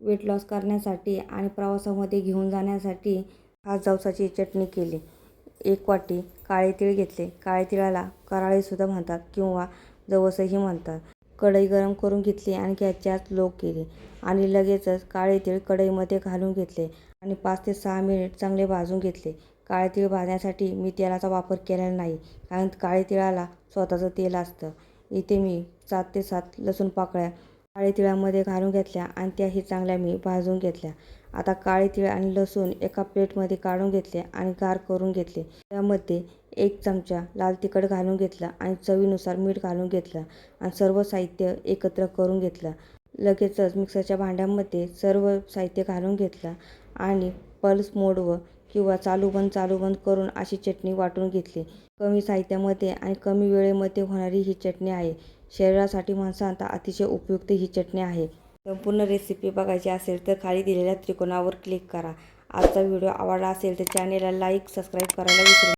Weight loss करण्यासाठी आणि प्रवासामध्ये घेऊन जाण्यासाठी खास जवसाची चटणी केली. एक वाटी काळे तीळ घेतले. काळे तिळाला कराळेसुद्धा म्हणतात किंवा जवसही म्हणतात. कढई गरम करून घेतली आणि गॅसची लोक लो केली आणि लगेचच काळे तीळ कढईमध्ये घालून घेतले आणि पाच ते सहा मिनिट चांगले भाजून घेतले. काळे तीळ भाजण्यासाठी मी तेलाचा वापर केलेला नाही कारण काळे तिळाला स्वतःचं तेल असतं. इथे मी सात ते सात लसूण पाकळ्या काळे तिळामध्ये घालून घेतल्या आणि त्याही चांगल्या मी भाजून घेतल्या. आता काळे तिळ आणि लसूण एका प्लेटमध्ये काढून घेतले आणि गार करून घेतले. त्यामध्ये एक चमचा लाल तिखट घालून घेतला आणि चवीनुसार मीठ घालून घेतलं आणि सर्व साहित्य एकत्र करून घेतलं. लगेचच मिक्सरच्या भांड्यामध्ये सर्व साहित्य घालून घेतलं आणि पल्स मोडवर किंवा चालू बंद चालू बंद करून अशी चटणी वाटून घेतली. कमी साहित्यामध्ये आणि कमी वेळेमध्ये होणारी ही चटणी आहे. शरीरासाठी माणसांता अतिशय उपयुक्त ही चटणी आहे. संपूर्ण रेसिपी बघायची असेल तर खाली दिलेल्या त्रिकोणावर क्लिक करा. आजचा व्हिडिओ आवडला असेल तर चॅनेलला लाईक सबस्क्राईब करायला विसरू